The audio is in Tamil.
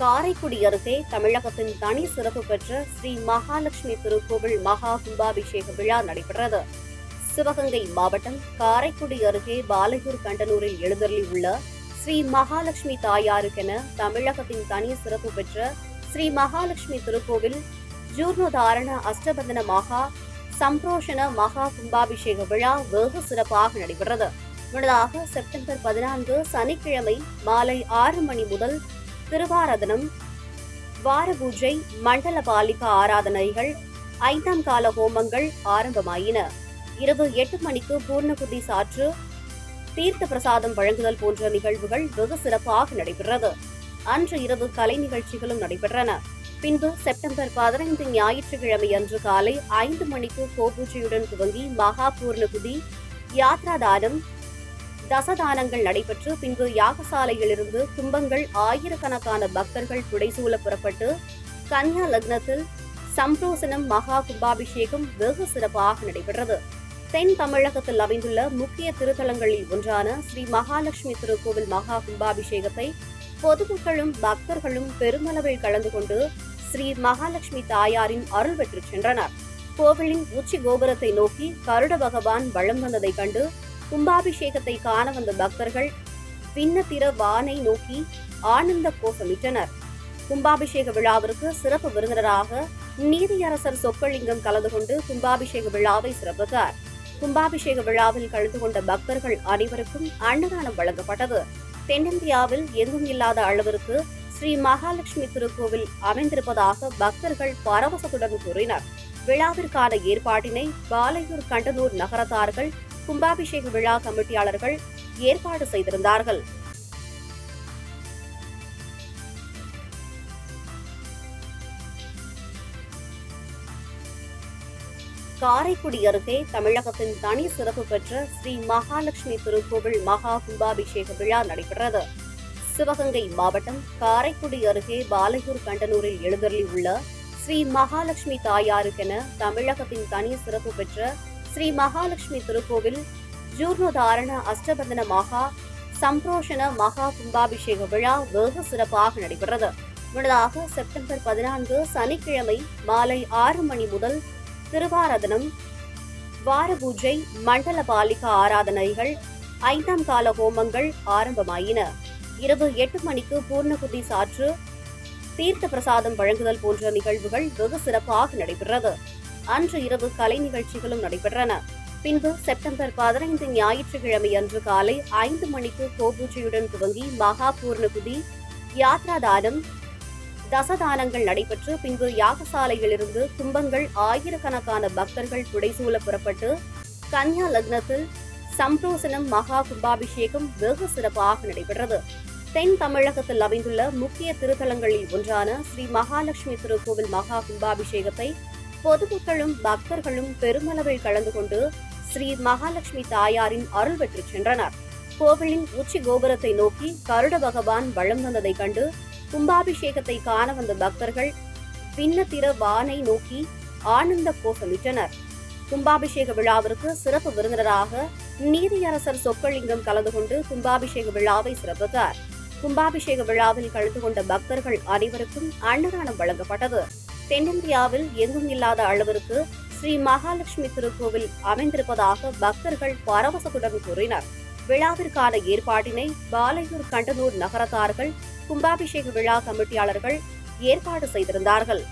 காரைக்குடி அருகே தமிழகத்தின் தனி சிறப்பு பெற்ற ஸ்ரீ மகாலட்சுமி திருக்கோவில் மகா கும்பாபிஷேக விழா நடைபெற்றது. சிவகங்கை மாவட்டம் காரைக்குடி அருகே பாலையூர் கண்டனூரில் எழுந்தருளி உள்ள ஸ்ரீ மகாலட்சுமி தாயாருக்கென தமிழகத்தின் தனி சிறப்பு பெற்ற ஸ்ரீ மகாலட்சுமி திருக்கோவில் ஜூர்ணோதாரண அஷ்டபந்தன மகா சம்ப்ரோஷண மகா கும்பாபிஷேக விழா வெகு சிறப்பாக நடைபெற்றது. முன்னதாக செப்டம்பர் பதினான்கு சனிக்கிழமை மாலை ஆறு மணி முதல் திருவாராதனம் வார பூஜை மண்டல பாலிகா ஆராதனைகள் ஐந்தாம் கால ஹோமங்கள் ஆரம்பமாயின. இரவு எட்டு மணிக்கு பூர்ணகுதி சாற்று தீர்த்த பிரசாதம் வழங்குதல் போன்ற நிகழ்வுகள் வெகு சிறப்பாக நடைபெற்றது. அன்று இரவு கலை நிகழ்ச்சிகளும் நடைபெற்றன. பின்பு செப்டம்பர் பதினைந்து ஞாயிற்றுக்கிழமை அன்று காலை ஐந்து மணிக்கு கோபூஜையுடன் துவங்கி மகா பூர்ணகுதி யாத்ரா தானம் தசதானங்கள் நடைபெற்று பின்பு யாகசாலையிலிருந்து கும்பங்கள் ஆயிரக்கணக்கான பக்தர்கள் புடைசூழ புறப்பட்டு கன்யா லக்னத்தில் சம்ப்ரோசனம் மகா கும்பாபிஷேகம் வெகு சிறப்பாக நடைபெற்றது. தென் தமிழகத்தில் அமைந்துள்ள முக்கிய திருத்தலங்களில் ஒன்றான ஸ்ரீ மகாலட்சுமி திருக்கோவில் மகா கும்பாபிஷேகத்தை பொதுமக்களும் பக்தர்களும் பெருமளவில் கலந்து கொண்டு ஸ்ரீ மகாலட்சுமி தாயாரின் அருள் பெற்று சென்றனர். கோவிலின் உச்சி கோபுரத்தை நோக்கி கருட பகவான் வளம் வந்ததைக் கண்டு கும்பாபிஷேகத்தை காண வந்த பக்தர்கள் பின்னத்திர வானை நோக்கி ஆனந்த கோஷமிட்டனர். கும்பாபிஷேக விழாவிற்கு சிறப்பு விருந்தினராக நீதியரசர் சொக்கலிங்கம் கலந்து கொண்டு கும்பாபிஷேக விழாவை சிறப்பித்தார். கும்பாபிஷேக விழாவில் கலந்து கொண்ட பக்தர்கள் அனைவருக்கும் அன்னதானம் வழங்கப்பட்டது. தென்னிந்தியாவில் எங்கும் இல்லாத அளவிற்கு ஸ்ரீ மகாலட்சுமி திருக்கோவில் அமைந்திருப்பதாக பக்தர்கள் பரவசத்துடன் கூறினர். விழாவிற்கான ஏற்பாட்டினை பாலையூர் கண்டனூர் நகரத்தார்கள் கும்பாபிஷேக விழா கமிட்டியாளர்கள் ஏற்பாடு செய்திருந்தார்கள். காரைக்குடி அருகே தமிழகத்தின் தனி சிறப்பு பெற்ற ஸ்ரீ மகாலட்சுமி திருக்கோவில் மகா கும்பாபிஷேக விழா நடைபெற்றது. சிவகங்கை மாவட்டம் காரைக்குடி அருகே பாலையூர் கண்டனூரில் எழுந்தருளி உள்ள ஸ்ரீ மகாலட்சுமி தாயாருக்கென தமிழகத்தின் தனி சிறப்பு பெற்ற ஸ்ரீ மகாலட்சுமி திருக்கோவில் ஜூர்ணோதாரண அஷ்டபந்தன மகா சம்ப்ரோஷண மகா கும்பாபிஷேக விழா வெகு சிறப்பாக நடைபெற்றது. முன்னதாக செப்டம்பர் பதினான்கு சனிக்கிழமை மாலை ஆறு மணி முதல் திருவாரதனம் வாரபூஜை மண்டல பாலிகா ஆராதனைகள் ஐந்தாம் கால ஹோமங்கள் ஆரம்பமாயின. இரவு எட்டு மணிக்கு பூர்ணகுதி சாற்று தீர்த்த பிரசாதம் வழங்குதல் போன்ற நிகழ்வுகள் வெகு சிறப்பாக நடைபெற்றது. அன்று இரவு கலை நிகழ்ச்சிகளும் நடைபெற்றன. பின்பு செப்டம்பர் பதினைந்து ஞாயிற்றுக்கிழமை அன்று காலை ஐந்து மணிக்கு கோபூஜையுடன் துவங்கி மகா பூர்ணகுதி யாத்ரா தானம் தசதானங்கள் நடைபெற்று பின்பு யாகசாலையிலிருந்து கும்பங்கள் ஆயிரக்கணக்கான பக்தர்கள் புடைசூழ புறப்பட்டு கன்யா லக்னத்தில் சம்ப்ரோசனம் மகா கும்பாபிஷேகம் வெகு சிறப்பாக நடைபெற்றது. தென் தமிழகத்தில் அமைந்துள்ள முக்கிய திருத்தலங்களில் ஒன்றான ஸ்ரீ மகாலட்சுமி திருக்கோவில் மகா கும்பாபிஷேகத்தை பொதுமக்களும் பக்தர்களும் பெருமளவில் கலந்து கொண்டு ஸ்ரீ மகாலட்சுமி தாயாரின் அருள் பெற்றுச் சென்றனர். கோவிலின் உச்சி கோபுரத்தை நோக்கி கருட பகவான் வளம் வந்ததைக் கண்டு கும்பாபிஷேகத்தை காண வந்த பக்தர்கள் பின்னத்திர வானை நோக்கி ஆனந்த கோஷமிட்டனர். கும்பாபிஷேக விழாவிற்கு சிறப்பு விருந்தினராக நீதியரசர் சொக்கலிங்கம் கலந்து கொண்டு கும்பாபிஷேக விழாவை சிறப்பித்தார். கும்பாபிஷேக விழாவில் கலந்து கொண்ட பக்தர்கள் அனைவருக்கும் அன்னதானம் வழங்கப்பட்டது. தென்னிந்தியாவில் எங்கும் இல்லாத அளவிற்கு ஸ்ரீ மகாலட்சுமி திருக்கோவில் அமைந்திருப்பதாக பக்தர்கள் பரவசத்துடன் கூறினர். விழாவிற்கான ஏற்பாட்டினை பாலையூர் கண்டனூர் நகரத்தார்கள் கும்பாபிஷேக விழா கமிட்டியாளர்கள் ஏற்பாடு செய்திருந்தார்கள்.